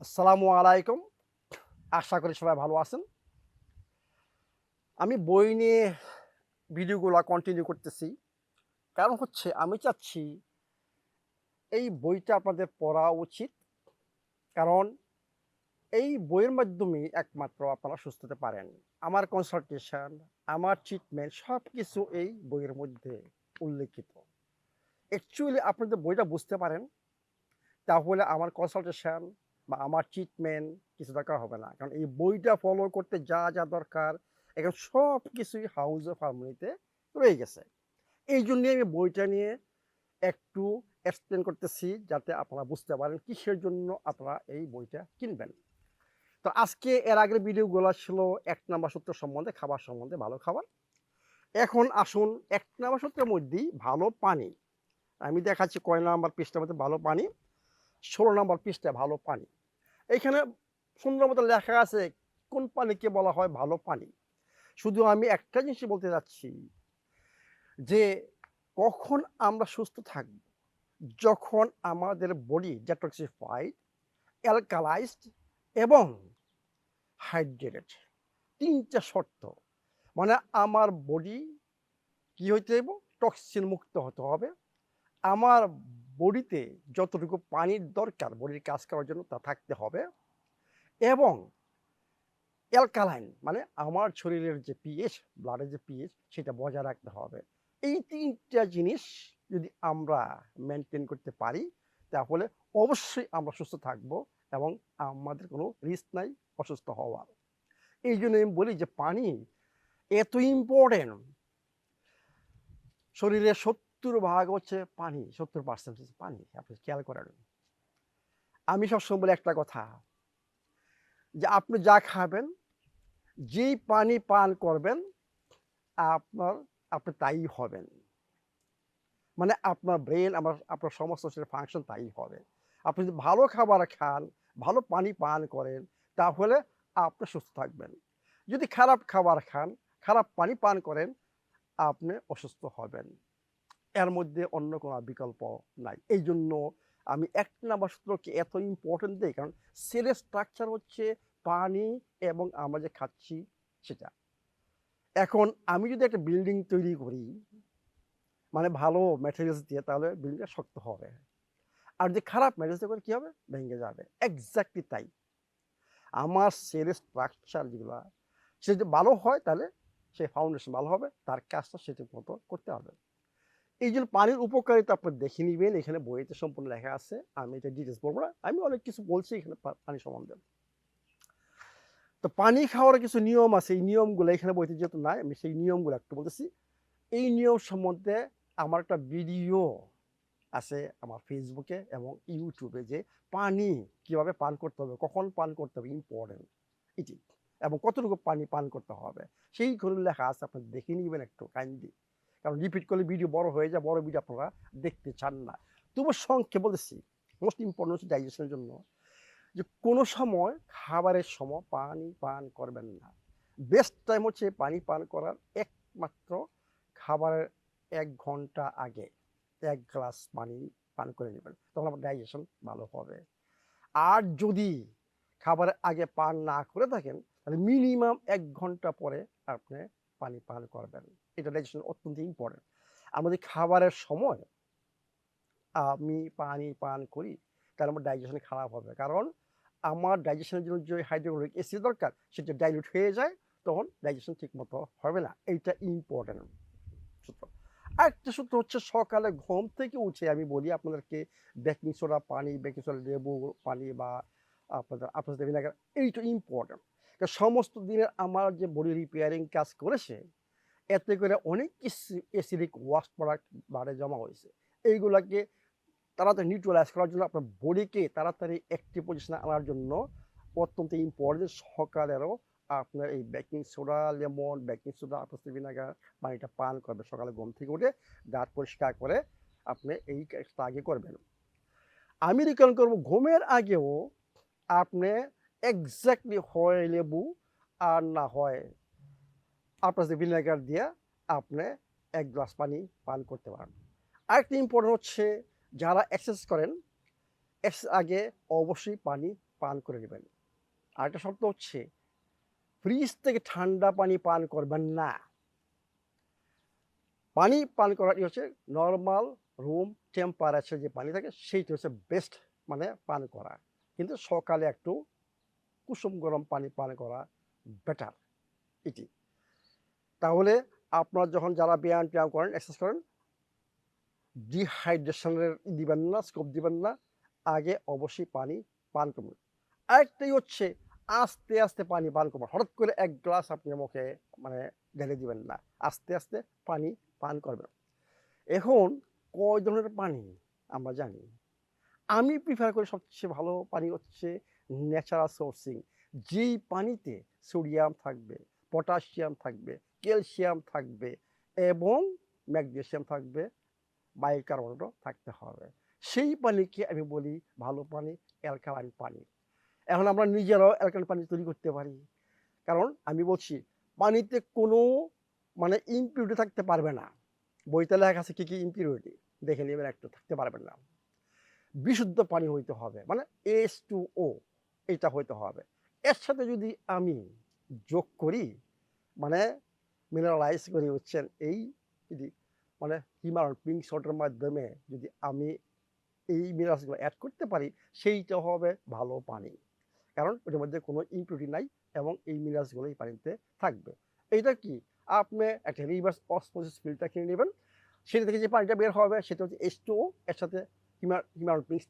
আসসালামু আলাইকুম। আশা করি সবাই ভালো আছেন। আমি বই নিয়ে ভিডিওগুলো কন্টিনিউ করতেছি। কারণ হচ্ছে আমি চাচ্ছি এই বইটা আপনাদের পড়া উচিত। কারণ এই বইয়ের মাধ্যমে একমাত্র আপনারা সুস্থ হতে পারেন। আমার কনসালটেশন আমার ট্রিটমেন্ট সব কিছু এই বইয়ের মধ্যে উল্লেখিত। অ্যাকচুয়ালি আপনাদের বইটা বুঝতে পারেন, তাহলে আমার কনসালটেশন বা আমার ট্রিটমেন্ট কিছু দরকার হবে না। কারণ এই বইটা ফলো করতে যা যা দরকার এখন সব কিছুই হাউস অফ হারমোনিতে রয়ে গেছে। এই জন্যই আমি বইটা নিয়ে একটু এক্সপ্লেন করতেছি, যাতে আপনারা বুঝতে পারেন কিসের জন্য আপনারা এই বইটা কিনবেন। তো আজকে এর আগের ভিডিওগুলো ছিল এক নাম্বার সূত্র সম্বন্ধে, খাবার সম্বন্ধে ভালো খাবার। এখন আসুন এক নাম্বার সূত্রের মধ্যেই ভালো পানি। আমি দেখাচ্ছি কয় নাম্বার পৃষ্ঠার মধ্যে ভালো পানি। ষোলো নম্বর পৃষ্ঠায় ভালো পানি। এখানে সুন্দর মতো লেখা আছে, কোন পানিকে বলা হয় ভালো পানি? শুধু আমি একটা জিনিস বলতে যাচ্ছি, যে কখন আমরা সুস্থ থাকব? যখন আমাদের বডি ডেটক্সিফাইড অ্যালকালাইজড এবং হাইড্রেটেড তিনটা শর্ত। মানে আমার বডি কি হইতে হবে টক্সিন মুক্ত হতে হবে। আমার বডিতে যতটুকু পানির দরকার বডির কাজ করার জন্য তা থাকতে হবে এবং অ্যালকালাইন মানে আমার শরীরের যে পিএইচ ব্লাডের যে পিএইচ সেটা বজায় রাখতে হবে। এই তিনটা জিনিস যদি আমরা মেনটেন করতে পারি, তাহলে অবশ্যই আমরা সুস্থ থাকব এবং আমাদের কোনো রিস্ক নাই অসুস্থ হওয়ার। এই জন্য আমি বলি যে পানি এত ইম্পর্টেন্ট শরীরের সত্তর ভাগ হচ্ছে পানি, সত্তর পার্সেন্ট হচ্ছে পানি, আপনি খেয়াল করেন। আমি সবসময় বলি একটা কথা, যে আপনি যা খাবেন, যেই পানি পান করবেন, আপনার, আপনি তাই হবেন। মানে আপনার ব্রেন আমার, আপনার সমস্ত ফাংশন তাই হবে। আপনি যদি ভালো খাবার খান, ভালো পানি পান করেন, তাহলে আপনি সুস্থ থাকবেন। যদি খারাপ খাবার খান, খারাপ পানি পান করেন, আপনি অসুস্থ হবেন। এর মধ্যে অন্য কোনো বিকল্প নাই। এই জন্য আমি এক নাম্বার সূত্রকে এত ইম্পর্টেন্ট দিই, কারণ সেলের স্ট্রাকচার হচ্ছে পানি এবং আমরা যে খাচ্ছি সেটা। এখন আমি যদি একটা বিল্ডিং তৈরি করি মানে ভালো ম্যাটেরিয়ালস দিয়ে, তাহলে বিল্ডিংটা শক্ত হবে। আর যে খারাপ ম্যাটেরিয়ালস দিয়ে করে, কী হবে? ভেঙে যাবে। এক্স্যাক্টলি তাই। আমার সেলের স্ট্রাকচার যেগুলো, সে যদি ভালো হয়, তাহলে সে ফাউন্ডেশন ভালো হবে, তার কাজটা সেটির মতো করতে হবে। এই জন্য পানির উপকারিতা আপনি দেখে নেবেন, এখানে বইতে সম্পূর্ণ লেখা আছে। আমি এটা ডিটেলস বলব না, আমি অনেক কিছু বলছি, এখানে পানি সম্বন্ধে। তো পানি খাওয়ার কিছু নিয়ম আছে, এই নিয়মগুলো এখানে বইতে যেহেতু নাই, আমি সেই নিয়মগুলো একটু বলতেছি। এই নিয়ম সম্বন্ধে আমার একটা ভিডিও আছে আমার ফেসবুকে এবং ইউটিউবে যে পানি কীভাবে পান করতে হবে, কখন পান করতে হবে ইম্পর্টেন্ট এটি, এবং কতটুকু পানি পান করতে হবে, সেই করে লেখা আছে, আপনি দেখে নিবেন একটু, কাইন্ডলি। কারণ রিপিট করলে ভিডিও বড় হয়ে যায়, বড় ভিডিও আপনারা দেখতে চান না। তবু সংক্ষেপে বলতেছি মোস্ট ইম্পর্টেন্ট হচ্ছে ডাইজেশনের জন্য যে কোনো সময় খাবারের সময় পানি পান করবেন না। বেস্ট টাইম হচ্ছে পানি পান করার একমাত্র খাবারের এক ঘণ্টা আগে এক গ্লাস পানি পান করে নেবেন, তখন আপনার ডাইজেশন ভালো হবে। আর যদি খাবারের আগে পান না করে থাকেন, তাহলে মিনিমাম এক ঘণ্টা পরে আপনি পানি পান করবেন। এটা ডাইজেশন অত্যন্ত ইম্পর্টেন্ট আমাদের খাবারের সময় আমি পানি পান করি, তাহলে আমার ডাইজেশন খারাপ হবে। কারণ আমার ডাইজেশনের জন্য যে হাইড্রোক্লোরিক অ্যাসিড দরকার, সেটা ডাইলুট হয়ে যায়, তখন ডাইজেশন ঠিক মতো হবে না। এইটা ইম্পর্টেন্ট সূত্র। আরেকটা সূত্র হচ্ছে সকালে ঘুম থেকে উঠে আমি বলি আপনাদেরকে বেকিং সোডা পানি বেকিং সোডা লেবু, পানি বা আপনাদের আপনাদের ভিনেগার এইটা ইম্পর্টেন্ট সমস্ত দিনের আমার যে বডি রিপেয়ারিং কাজ করেছে এতে করে অনেক অ্যাসিডিক ওয়াশ প্রোডাক্ট বাড়ে জমা হয়েছে। এইগুলাকে তাড়াতাড়ি নিউট্রালাইজ করার জন্য আপনার বডিকে তাড়াতাড়ি একটি পজিশনে আনার জন্য অত্যন্ত ইম্পর্টেন্ট সকালেরও আপনার এই baking soda lemon baking soda আপনার ভিনেগার পানিটা পান করবে সকালে ঘুম থেকে উঠে, দাঁত পরিষ্কার করে আপনি এই কাজটা আগে করবেন। আমি রিকমেন্ড করব ঘুমের আগেও আপনি এক্স্যাক্টলি হয় লেবু আর না হয় আপনার ভিনেগার দিয়ে আপনি এক গ্লাস পানি পান করতে পারেন। আরেকটা ইম্পর্টেন্ট হচ্ছে যারা এক্সারসাইজ করেন এক্স আগে অবশ্যই পানি পান করে নেবেন। আরেকটা শর্ত হচ্ছে ফ্রিজ থেকে ঠান্ডা পানি পান করবেন না। পানি পান করাটি হচ্ছে নর্মাল রুম টেম্পারেচার যে পানি থাকে, সেইটি হচ্ছে বেস্ট মানে পান করা। কিন্তু সকালে একটু কুসুম গরম পানি পান করা বেটার এটি। তাহলে আপনার যখন যারা ব্যায়াম ট্যায়াম করেন এক্সারসাইজ করেন ডিহাইড্রেশনের দিবেন না স্কোপ দিবেন না। আগে অবশ্যই পানি পান করবেন। আরেকটাই হচ্ছে, আস্তে আস্তে পানি পান করবেন। হঠাৎ করে এক গ্লাস আপনি মুখে মানে ঢেলে দিবেন না। আস্তে আস্তে পানি পান করবেন। এখন কয় ধরনের পানি আমরা জানি? আমি প্রিফার করি সবচেয়ে ভালো পানি হচ্ছে ন্যাচারাল সোর্সিং যেই পানিতে সোডিয়াম থাকবে পটাশিয়াম থাকবে ক্যালসিয়াম থাকবে এবং ম্যাগনেশিয়াম থাকবে বাইকার্বনেটও থাকতে হবে। সেই পানিকে আমি বলি ভালো পানি, অ্যালকালাইন পানি। এখন আমরা নিজেরাও অ্যালকালাইন পানি তৈরি করতে পারি। কারণ আমি বলছি, পানিতে কোনো মানে ইম্পিউরিটি থাকতে পারবে না। বইতে লেখা আছে কী কী ইম্পিউরিটি দেখে নেবেন, একটু থাকতে পারবেন না। বিশুদ্ধ পানি হইতে হবে মানে এস টু ও এটা হইতে হবে। এর সাথে যদি আমি যোগ করি মানে মিনারেলাইজ করে হচ্ছেন এই যদি মানে হিমালয় পিঙ্ক সল্টের মাধ্যমে যদি আমি এই মিনারেলসগুলো অ্যাড করতে পারি, সেইটা হবে ভালো পানি। কারণ ওটার মধ্যে কোনো ইম্পিউরিটি নাই এবং এই মিনারেলসগুলো এই পানিতে থাকবে। এইটা কি? আপনি একটা রিভার্স অসমোসিস ফিল্টার কিনে নেবেন, সেটা থেকে যে পানিটা বের হবে সেটা হচ্ছে এইচ টু এর সাথে হিমার হিমালয় পিঙ্ক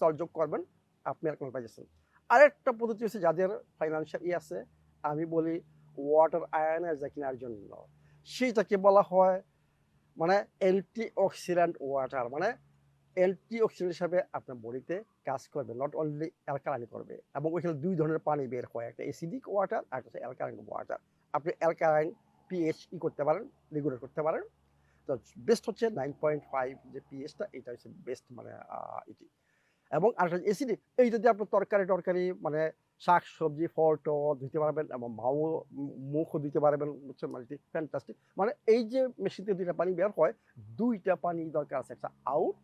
সল্ট যোগ করবেন, আপনি আর কোনো পাইছেন আরেকটা পদ্ধতি হচ্ছে যাদের ফাইন্যান্সিয়াল ই আছে, আমি বলি ওয়াটার আয়নাইজার কেনার জন্য। সেইটাকে বলা হয় মানে অ্যান্টি অক্সিডেন্ট ওয়াটার মানে অ্যান্টি অক্সিডেন্ট হিসাবে আপনার বডিতে কাজ করবে নট অনলি অ্যালকালাইন করবে। এবং ওইখানে দুই ধরনের পানি বের হয়, একটা অ্যাসিডিক ওয়াটার আর একটা অ্যালকালাইন ওয়াটার আপনি অ্যালকালাইন পিএইচ ই করতে পারেন রেগুলেট করতে পারেন। তো বেস্ট হচ্ছে নাইন পয়েন্ট ফাইভ যে পিএইচটা এটা হচ্ছে বেস্ট মানে এটি। এবং আরেকটা অ্যাসিডিক এইটা দিয়ে আপনার তরকারি টরকারি মানে শাক সবজি ফল টল ধুতে পারবেন এবং মাও মুখও দিতে পারবেন হচ্ছে মানে ফ্যান্টাস্টিক মানে এই যে মেশিনতে দুইটা পানি বের হয় দুইটা পানি দরকার আছে একটা আউট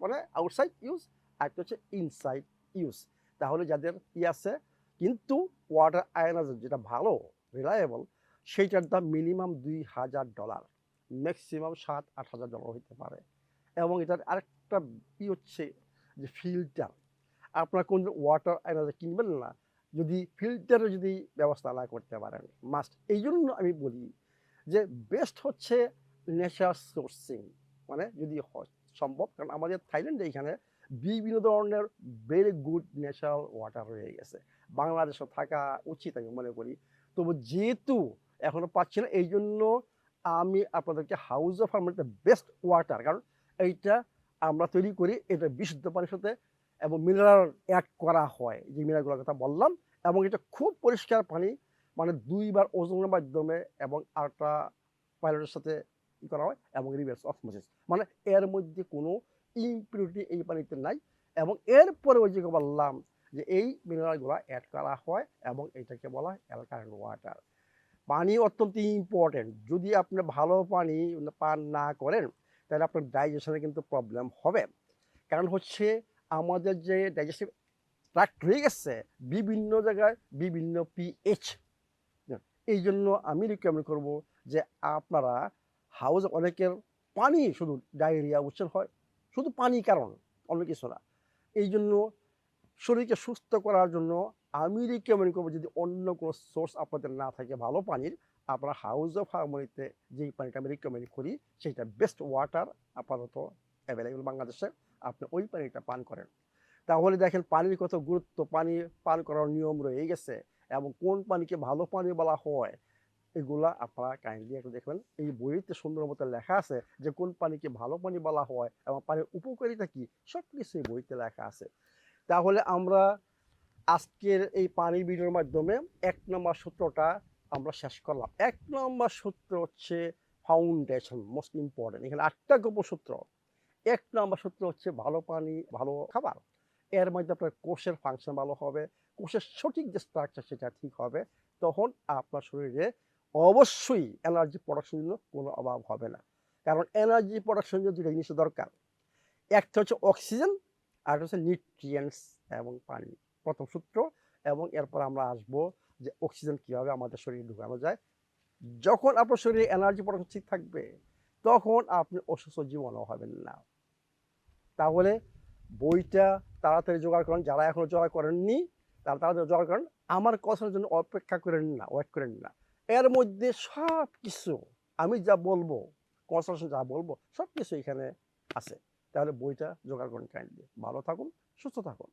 মানে আউটসাইড ইউজ আর একটা হচ্ছে ইনসাইড ইউজ তাহলে যাদের ই আছে কিন্তু ওয়াটার আয়নাইজার যেটা ভালো রিলায়েবল সেইটার দাম মিনিমাম দুই হাজার ডলার ম্যাক্সিমাম সাত আট হাজার ডলার হইতে পারে। এবং এটার আরেকটা ই হচ্ছে যে ফিল্টার আপনার কোন ওয়াটার আয়নাইজার কিনবেন না যদি ফিল্টারের যদি ব্যবস্থা না করতে পারেন মাস্ট এই জন্য আমি বলি যে বেস্ট হচ্ছে নেচার সোর্সিং মানে যদি সম্ভব। কারণ আমাদের থাইল্যান্ডে এখানে বিভিন্ন ধরনের ভেরি গুড ন্যাচারাল ওয়াটার রয়ে গেছে। বাংলাদেশে থাকা উচিত আমি মনে করি। তবু যেহেতু এখনও পাচ্ছি না এই জন্য আমি আপনাদেরকে হাউস অফ ফার্মের বেস্ট ওয়াটার কারণ এইটা আমরা তৈরি করি, এটা বিশুদ্ধ পানির সাথে এবং মিনারেল অ্যাড করা হয়, যে মিনারেলগুলোর কথা বললাম, এবং এটা খুব পরিষ্কার পানি মানে দুইবার ওজনের মাধ্যমে এবং আরেকটা পাইলটের সাথে ই করা হয়, এবং রিভার্স অসমোসিস মানে এর মধ্যে কোনো ইম্পিউরিটি এই পানিতে নাই, এবং এরপরে ওই যে বললাম, যে এই মিনারেলগুলো অ্যাড করা হয়, এবং এটাকে বলা হয় অ্যালকালাইন ওয়াটার পানি অত্যন্ত ইম্পর্টেন্ট যদি আপনি ভালো পানি পান না করেন, তাহলে আপনার ডাইজেশনে কিন্তু প্রবলেম হবে। কারণ হচ্ছে আমাদের যে ডাইজেস্টিভ ট্রাক্ট রয়ে গেছে, বিভিন্ন জায়গায় বিভিন্ন পিএইচ এই জন্য আমি রিকমেন্ড করব যে আপনারা হাউস অনেকের পানি শুধু ডায়রিয়া উচ্ছেন হয়, শুধু পানি কারণ, অন্য কিছু না। এই জন্য শরীরকে সুস্থ করার জন্য আমি রিকমেন্ড করব যদি অন্য কোনো সোর্স আপনাদের না থাকে ভালো পানির, আপনারা হাউস অফ হারমোনিতে যেই পানিটা আমি রিকমেন্ড করি সেইটা বেস্ট ওয়াটার আপাতত অ্যাভেলেবেল বাংলাদেশে, আপনি ওই পানিটা পান করেন। তাহলে দেখেন পানির কত গুরুত্ব, পানি পান করার নিয়ম রয়ে গেছে এবং কোন পানিকে ভালো পানি বলা হয়, এগুলা আপনারা কাইন্ডলি একটু দেখবেন। এই বইতে সুন্দর মতো লেখা আছে যে কোন পানিকে ভালো পানি বলা হয় এবং পানির উপকারিতা কি, সব কিছু এই বইতে লেখা আছে। তাহলে আমরা আজকের এই পানি ভিডিওর মাধ্যমে এক নম্বর সূত্রটা আমরা শেষ করলাম। এক নম্বর সূত্র হচ্ছে ফাউন্ডেশন মোস্ট ইম্পর্টেন্ট এখানে আটটা গল্প সূত্র। এক নম্বর সূত্র হচ্ছে ভালো পানি, ভালো খাবার। এর মধ্যে আপনার কোষের ফাংশন ভালো হবে, কোষের সঠিক যে স্ট্রাকচার সেটা ঠিক হবে, তখন আপনার শরীরে অবশ্যই এনার্জি প্রোডাকশনের জন্য কোনো অভাব হবে না। কারণ এনার্জি প্রোডাকশনের জন্য দুটো জিনিস দরকার। একটা হচ্ছে অক্সিজেন আর হচ্ছে নিউট্রিয়েন্টস এবং পানি। প্রথম সূত্র। এবং এরপর আমরা আসব যে অক্সিজেন কীভাবে আমাদের শরীরে ঢুকানো যায়। যখন আপনার শরীরে এনার্জি প্রোডাকশন ঠিক থাকবে তখন আপনি অসুস্থ জীবনও হবেন না। তাহলে বইটা তাড়াতাড়ি জোগাড় করেন, যারা এখনও জোগাড় করেননি, তারা তাড়াতাড়ি জোগাড় করেন। আমার কথার জন্য অপেক্ষা করেন না ওয়েট করেন না। এর মধ্যে সব কিছু আমি যা বলব কনসালটেশন যা বলব সব কিছু এখানে আছে। তাহলে বইটা জোগাড় করেন কাইন্ডলি ভালো থাকুন, সুস্থ থাকুন।